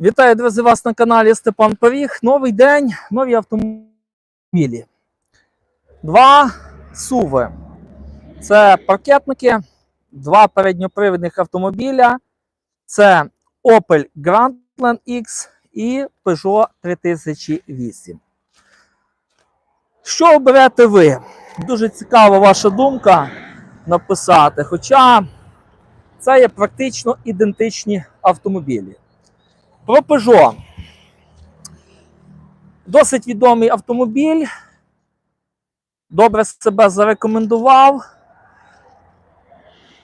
Вітаю, друзі, вас на каналі Степан Поріг. Новий день, нові автомобілі. Два суви. Це паркетники, два передньопривідних автомобіля. Це Opel Grandland X і Peugeot 3008. Що оберете ви? Дуже цікава ваша думка написати. Хоча це є практично ідентичні автомобілі. Про Peugeot. Досить відомий автомобіль. Добре себе зарекомендував.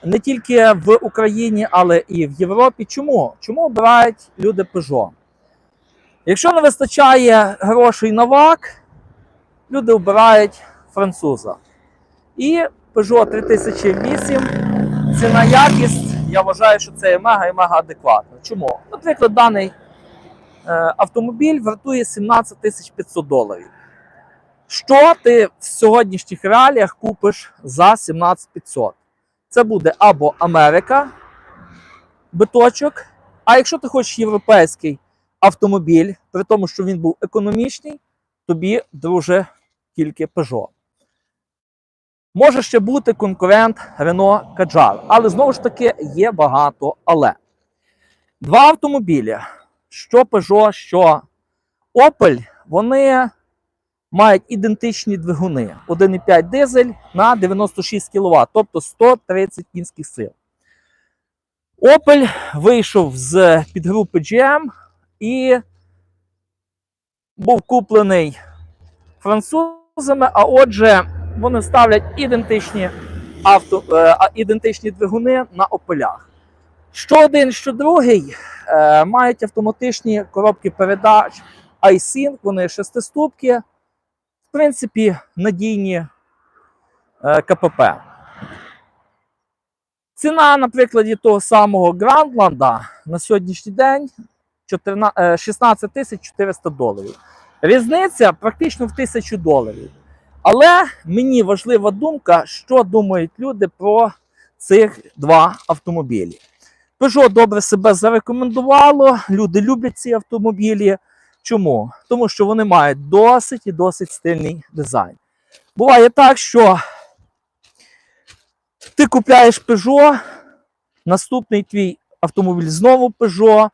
Не тільки в Україні, але і в Європі. Чому? Чому обирають люди Peugeot? Якщо не вистачає грошей на ВАК, люди обирають француза. І Peugeot 3008 ціна якість, я вважаю, що це є мега і мега адекватно. Чому? Наприклад, даний е, автомобіль вартує 17 500 доларів. Що ти в сьогоднішніх реаліях купиш за 17 500? Це буде або Америка, биточок. А якщо ти хочеш європейський автомобіль, при тому, що він був економічний, тобі, друже, тільки Peugeot. Може ще бути конкурент Renault Kadjar, але знову ж таки є багато але. Два автомобілі, що Peugeot, що Opel, вони мають ідентичні двигуни. 1,5 дизель на 96 кВт, тобто 130 кінських сил. Opel вийшов з підгрупи GM і був куплений французами, а отже, вони ставлять ідентичні, авто, е, ідентичні двигуни на опелях. Що один, що другий е, мають автоматичні коробки передач iSync, вони шестиступки, в принципі, надійні е, КПП. Ціна, на прикладі того самого Грандланда на сьогоднішній день 14, е, 16 400 доларів. Різниця практично в 1000 доларів. Але мені важлива думка, що думають люди про цих два автомобілі. Peugeot добре себе зарекомендувало, люди люблять ці автомобілі. Чому? Тому що вони мають досить і досить стильний дизайн. Буває так, що ти купляєш Peugeot, наступний твій автомобіль знову Peugeot,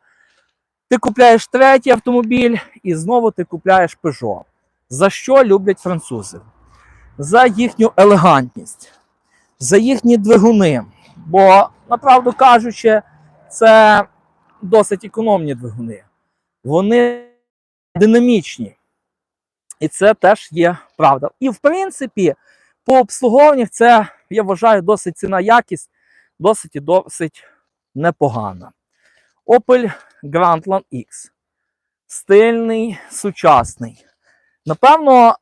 ти купляєш третій автомобіль і знову ти купляєш Peugeot. За що люблять французи? За їхню елегантність, за їхні двигуни. Бо, направду кажучи, це досить економні двигуни. Вони динамічні. І це теж є правда. І в принципі, по обслуговуваннях це, я вважаю, досить ціна якість, досить і досить непогана. Opel Grandland X. Стильний, сучасний. Напевно,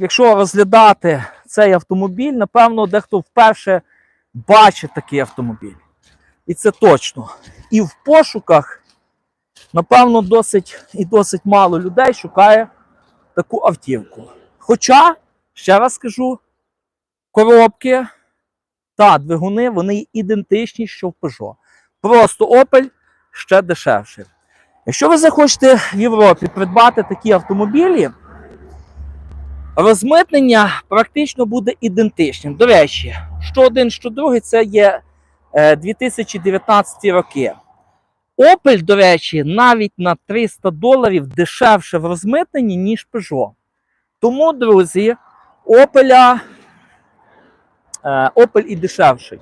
якщо розглядати цей автомобіль, напевно, дехто вперше бачить такий автомобіль. І це точно. І в пошуках, напевно, досить і досить мало людей шукає таку автівку. Хоча, ще раз скажу, коробки та двигуни вони ідентичні, що в Peugeot. Просто Opel ще дешевше. Якщо ви захочете в Європі придбати такі автомобілі, розмитнення практично буде ідентичним. До речі, що один, що другий, це є е, 2019 роки. Opel, до речі, навіть на 300 доларів дешевше в розмитненні, ніж Peugeot. Тому, друзі, Opel, е, Opel і дешевший.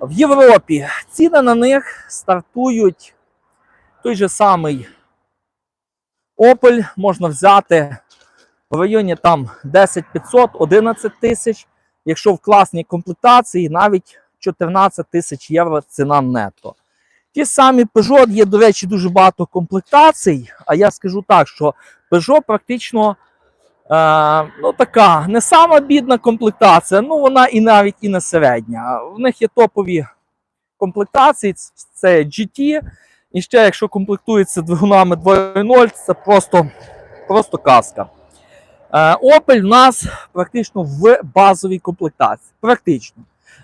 В Європі ціни на них стартують той же самий Opel можна взяти в районі там 10 500, 11 тисяч. Якщо в класній комплектації, навіть 14 тисяч євро ціна нетто. Ті самі Peugeot є, до речі, дуже багато комплектацій. А я скажу так, що Peugeot практично е, ну, така не сама бідна комплектація, ну вона і навіть і не середня. В них є топові комплектації, це GT. І ще, якщо комплектується двигунами 2.0, це просто, просто казка. Е, Opel в нас практично в базовій комплектації. Практично.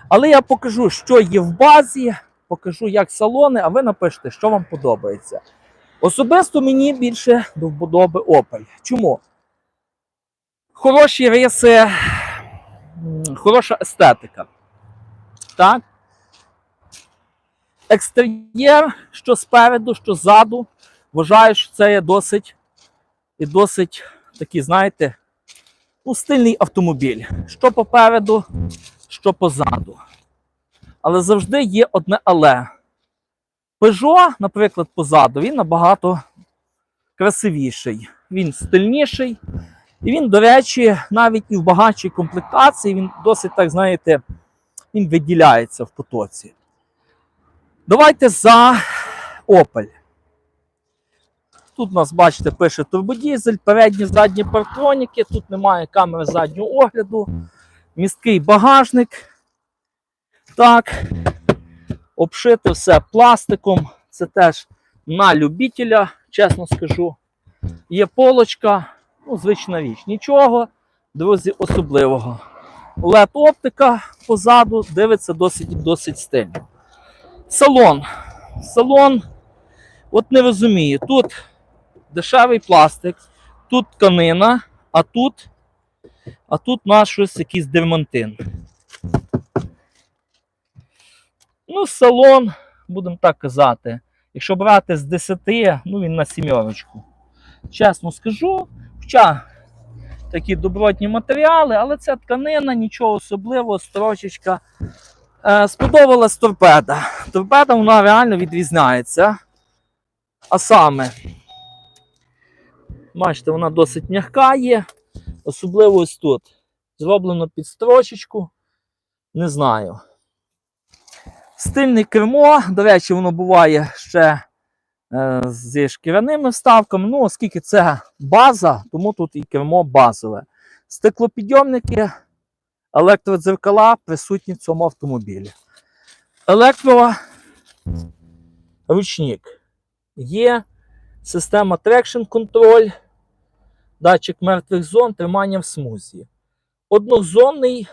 Але я покажу, що є в базі, покажу, як салони, а ви напишете, що вам подобається. Особисто мені більше до вподоби Opel. Чому? Хороші риси, хороша естетика. Так? Екстер'єр, що спереду, що ззаду, вважаю, що це є досить і досить такий, знаєте, ну, стильний автомобіль. Що попереду, що позаду. Але завжди є одне але. Peugeot, наприклад, позаду, він набагато красивіший, він стильніший. І він, до речі, навіть і в багатшій комплектації, він досить, так знаєте, він виділяється в потоці. Давайте за Opel. Тут у нас, бачите, пише турбодізель, передні задні партроніки, тут немає камери заднього огляду, місткий багажник. Так, обшити все пластиком. Це теж на любителя, чесно скажу. Є полочка, ну, звична річ. Нічого, друзі, особливого. led оптика позаду дивиться досить досить стильно. Салон. Салон, от не розумію, тут дешевий пластик, тут тканина, а тут, а тут у нас щось якийсь дермантин. Ну, салон, будемо так казати. Якщо брати з 10, ну він на сімерочку. Чесно скажу, хоча такі добротні матеріали, але це тканина, нічого особливого, строчечка. Е, сподобалась торпеда. Торпеда вона реально відрізняється. А саме, бачите, вона досить м'яка є. Особливо ось тут. Зроблено під строчечку. Не знаю. Стильне кермо, до речі, воно буває ще е, зі шкіряними вставками. Ну, оскільки це база, тому тут і кермо базове. Стеклопідйомники, електродзеркала присутні в цьому автомобілі. Електроручник. Є система Traction Control, датчик мертвих зон, тримання в смузі. Однозонний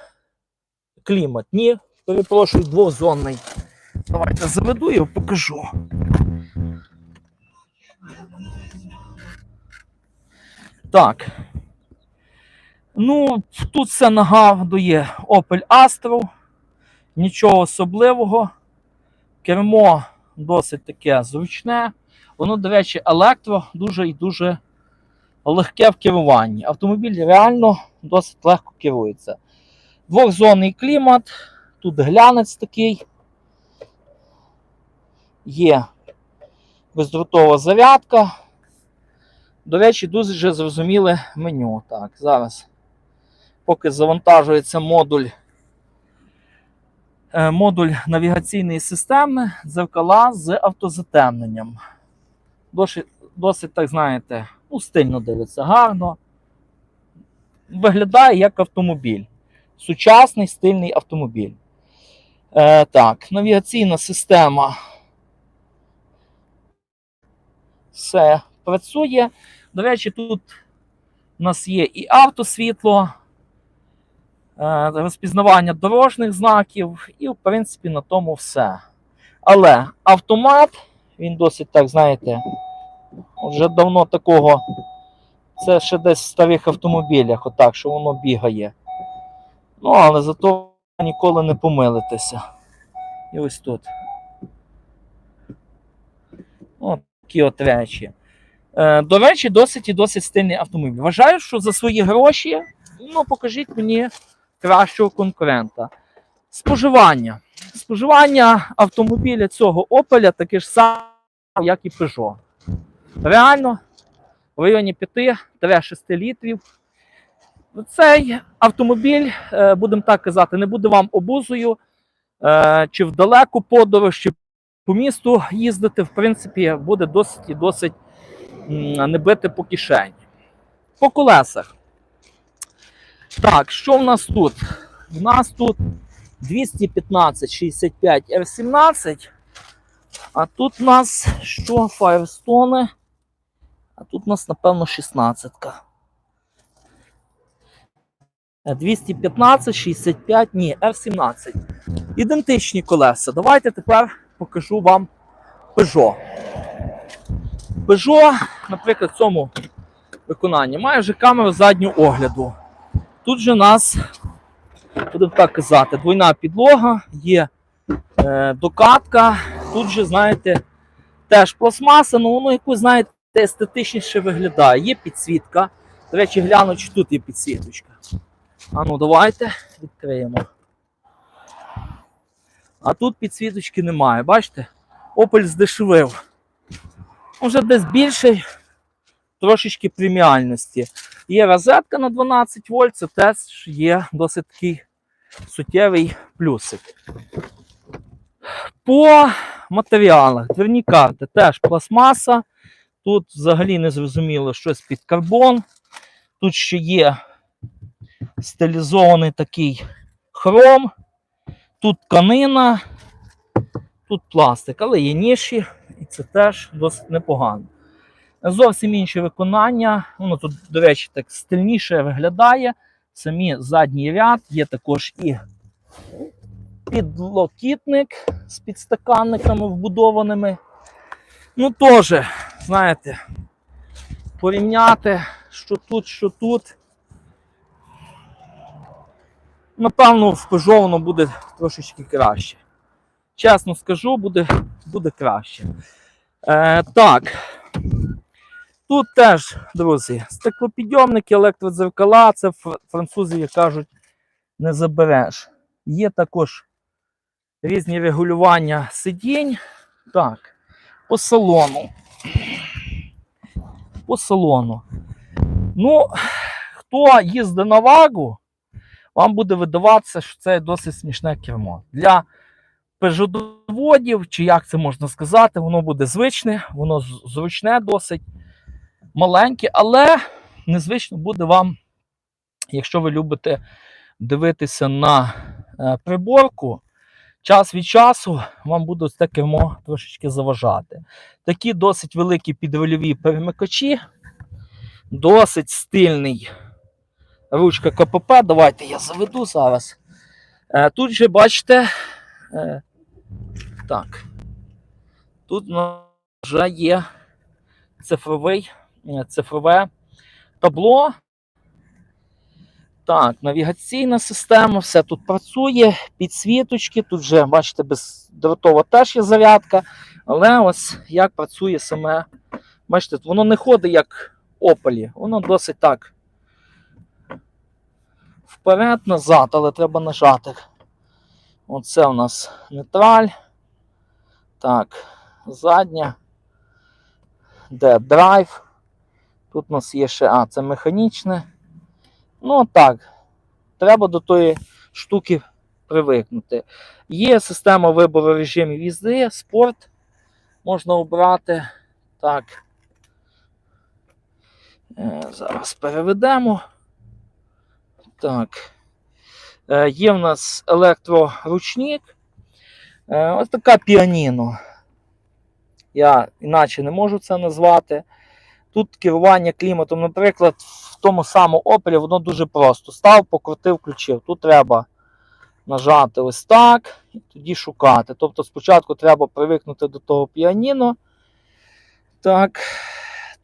клімат. Ні, перепрошую, двозонний. Давайте заведу і покажу. Так. Ну, тут все нагадує Opel Astra. Нічого особливого. Кермо досить таке зручне. Воно, до речі, електро дуже і дуже легке в керуванні. Автомобіль реально досить легко керується. Двохзонний клімат, тут глянець такий. Є бездротова зарядка. До речі, дуже зрозуміле меню. Так, зараз, поки завантажується модуль, е, модуль навігаційної системи, дзеркала з автозатемненням. Досить, досить так знаєте, ну, стильно дивиться, гарно. Виглядає як автомобіль. Сучасний стильний автомобіль. Е, так, навігаційна система. Все працює. До речі, тут у нас є і автосвітло, е, розпізнавання дорожніх знаків, і, в принципі, на тому все. Але автомат, він досить, так, знаєте, вже давно такого. Це ще десь в старих автомобілях, отак, що воно бігає. Ну, але зато ніколи не помилитеся. І ось тут. От такі от речі. Е, до речі, досить і досить стильний автомобіль. Вважаю, що за свої гроші, ну, покажіть мені кращого конкурента. Споживання. Споживання автомобіля цього Opel таке ж саме, як і Peugeot. Реально, в районі 5-6 літрів. Цей автомобіль, е, будемо так казати, не буде вам обузою, е, чи в далеку подорож, чи по місту їздити, в принципі, буде досить і досить не бити по кишені. По колесах. Так, що в нас тут? У нас тут 215 65 R17. А тут у нас що? Firestone. А тут у нас, напевно, 16. 215, 65, ні, R17. Ідентичні колеса. Давайте тепер покажу вам Peugeot. Peugeot, наприклад, в цьому виконанні має вже камеру заднього огляду. Тут же у нас, будемо так казати, двойна підлога, є е, докатка. Тут же, знаєте, теж пластмаса, але воно якось, знаєте, естетичніше виглядає. Є підсвітка. До речі, гляну, чи тут є підсвіточка. А ну давайте відкриємо. А тут підсвіточки немає. Бачите? Opel здешевив. Може десь більше трошечки преміальності. Є розетка на 12 вольт, це теж є досить такий суттєвий плюсик. По матеріалах, дверні карти теж пластмаса. Тут взагалі не зрозуміло щось під карбон. Тут ще є стилізований такий хром, тут тканина, тут пластик, але є ніші, і це теж досить непогано. Зовсім інше виконання. Воно тут, до речі, так стильніше виглядає. Самі задній ряд, є також і підлокітник з підстаканниками вбудованими. Ну, теж, знаєте, порівняти, що тут, що тут. Напевно, в Peugeot воно буде трошечки краще. Чесно скажу, буде, буде краще. Е, так. Тут теж, друзі, стеклопідйомники, електродзеркала, це французи, як кажуть, не забереш. Є також різні регулювання сидінь. Так, по салону. По салону. Ну, хто їздить на вагу, вам буде видаватися, що це досить смішне кермо. Для пежодоводів, чи як це можна сказати, воно буде звичне, воно зручне досить маленьке, але незвично буде вам, якщо ви любите дивитися на е, приборку, час від часу вам буде ось кермо трошечки заважати. Такі досить великі підрульові перемикачі, досить стильний ручка КПП. Давайте я заведу зараз. Е, Тут же бачите, е, так, тут вже є цифровий, е, цифрове табло. Так, навігаційна система, все тут працює, підсвіточки, тут вже, бачите, бездротова теж є зарядка. Але ось як працює саме, бачите, воно не ходить як Опелі, воно досить так вперед-назад, але треба нажати. Оце у нас нейтраль. Так, задня. Де драйв. Тут у нас є ще, а, це механічне. Ну так, треба до тої штуки привикнути. Є система вибору режимів їзди, спорт можна обрати. Так. Е, Зараз переведемо. Так. Е, Є в нас електроручник. Е, Ось така піаніно. Я іначе не можу це назвати. Тут керування кліматом, наприклад, тому самому Opel воно дуже просто. Став, покрутив, включив. Тут треба нажати ось так і тоді шукати. Тобто спочатку треба привикнути до того піаніно. Так,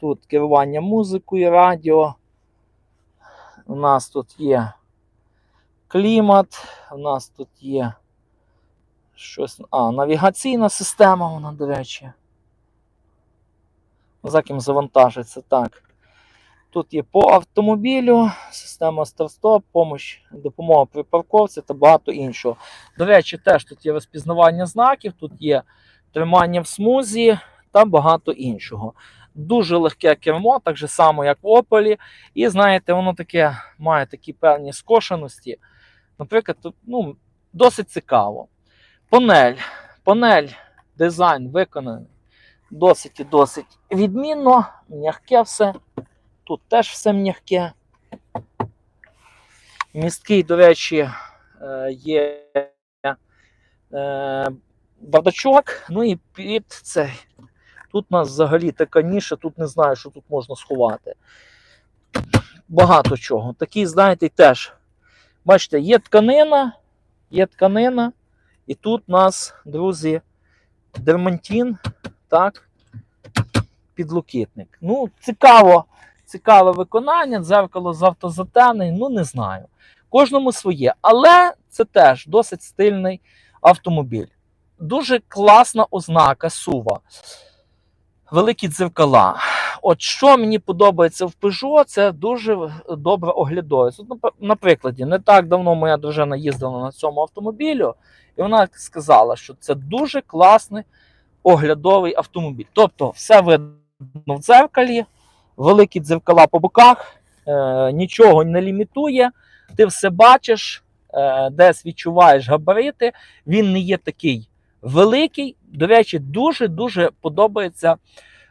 тут керування музикою, радіо. У нас тут є клімат, у нас тут є щось. А, навігаційна система, вона, до речі. За ким завантажиться. Так. Тут є по автомобілю, система старт-стоп, допомога при парковці та багато іншого. До речі, теж тут є розпізнавання знаків, тут є тримання в смузі та багато іншого. Дуже легке кермо, так же само, як в Opel. І знаєте, воно таке має такі певні скошеності. Наприклад, ну, досить цікаво. Панель. Панель, дизайн виконаний досить і досить відмінно, м'яке все. Тут теж все м'яке. Місткий, до речі, е, є е, бардачок. Ну і під цей. Тут у нас взагалі така ніша, тут не знаю, що тут можна сховати. Багато чого. Такий, знаєте, теж. Бачите, є тканина, є тканина, і тут у нас, друзі, дермантин, так, підлокітник. Ну, цікаво, цікаве виконання, дзеркало з автозатемнень, ну не знаю. Кожному своє. Але це теж досить стильний автомобіль. Дуже класна ознака сува. Великі дзеркала. От що мені подобається в Peugeot, це дуже добра оглядовість. От, на прикладі, не так давно моя дружина їздила на цьому автомобілю, і вона сказала, що це дуже класний оглядовий автомобіль. Тобто, все видно в дзеркалі, великі дзеркала по боках, е, нічого не лімітує, ти все бачиш, е, десь відчуваєш габарити. Він не є такий великий. До речі, дуже-дуже подобається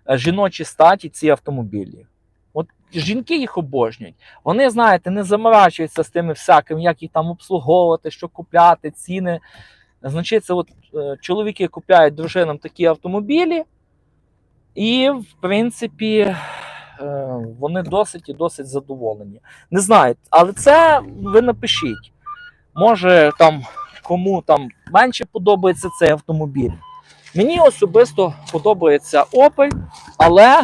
е, жіночі статі ці автомобілі. От жінки їх обожнюють. Вони, знаєте, не заморачуються з тими всяким, як їх там обслуговувати, що купляти, ціни. Значить, це от е, чоловіки купляють дружинам такі автомобілі, і, в принципі, вони досить і досить задоволені. Не знаю, але це ви напишіть. Може, там кому там менше подобається цей автомобіль. Мені особисто подобається Opel, але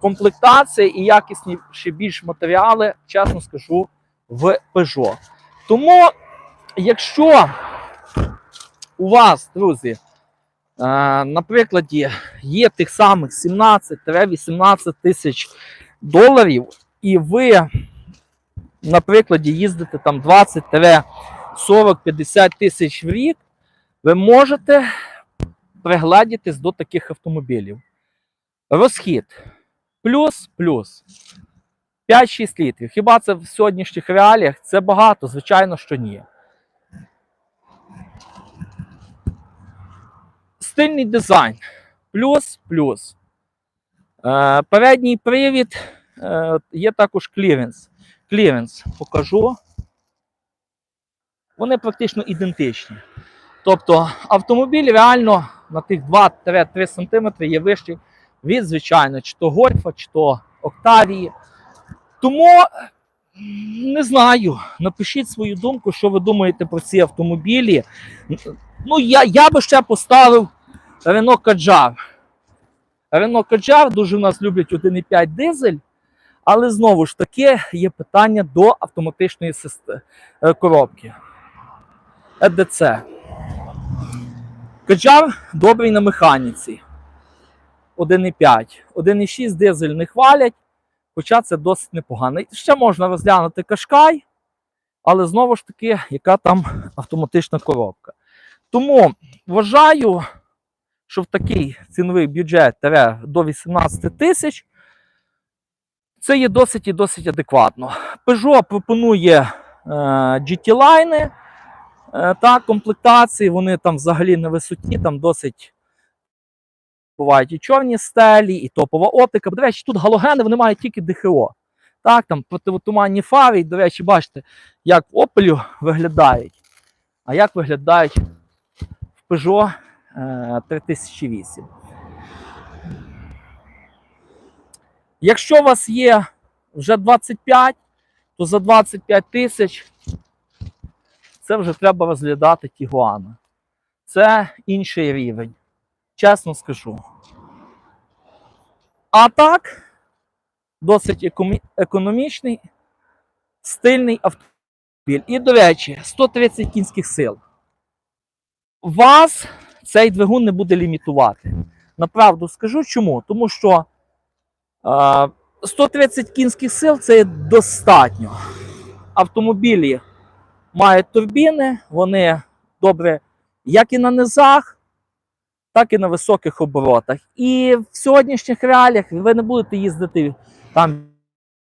комплектація і якісні ще більш матеріали, чесно скажу, в Peugeot. Тому, якщо у вас, друзі, е, на прикладі є тих самих 17-18 тисяч доларів, і ви, на прикладі, їздите там 20-40-50 тисяч в рік, ви можете пригледітись до таких автомобілів. Розхід плюс-плюс 5-6 літрів. Хіба це в сьогоднішніх реаліях? Це багато, звичайно, що ні. Стильний дизайн. Плюс-плюс. Е, передній привід е, є також кліренс. Кліренс покажу. Вони практично ідентичні. Тобто автомобіль реально на тих 2-3 см є вищий від, звичайно, чи то гольфа, чи то Октавії. Тому не знаю. Напишіть свою думку, що ви думаєте про ці автомобілі. Ну, я, я би ще поставив Renault Kadjar. Renault Kadjar дуже в нас люблять 1,5 дизель, але знову ж таки є питання до автоматичної системи, коробки. ЕДЦ. Kadjar добрий на механіці. 1,5. 1,6 дизель не хвалять, хоча це досить непогано. Ще можна розглянути Кашкай, але знову ж таки, яка там автоматична коробка. Тому вважаю, що в такий ціновий бюджет тере до 18 тисяч це є досить і досить адекватно. Peugeot пропонує е, GT-лайни е, та комплектації, вони там взагалі на висоті, там досить бувають і чорні стелі, і топова оптика. До речі, тут галогени вони мають тільки ДХО. Так, там противотуманні фари, до речі, бачите, як в Opel виглядають, а як виглядають в Peugeot 3008. Якщо у вас є вже 25, то за 25 тисяч це вже треба розглядати Тігуана. Це інший рівень. Чесно скажу. А так, досить економічний, стильний автомобіль. І, до речі, 130 кінських сил. Вас цей двигун не буде лімітувати. Направду скажу чому? Тому що е, 130 кінських сил це достатньо. Автомобілі мають турбіни, вони добре як і на низах, так і на високих оборотах. І в сьогоднішніх реаліях ви не будете їздити там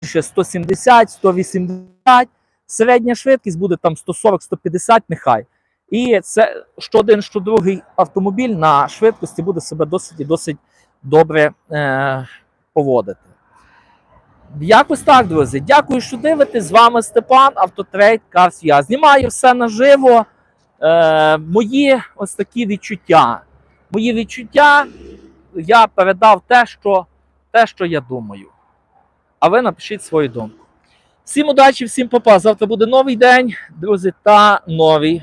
ще 170, 180. Середня швидкість буде там 140-150 нехай. І це що один, що другий автомобіль на швидкості буде себе досить і досить добре е, поводити. Якось так, друзі. Дякую, що дивитесь. З вами Степан, Автотрейд Карс. Я знімаю все наживо. Е, мої ось такі відчуття. Мої відчуття я передав те, що, те, що я думаю. А ви напишіть свою думку. Всім удачі, всім попа. Завтра буде новий день, друзі, та нові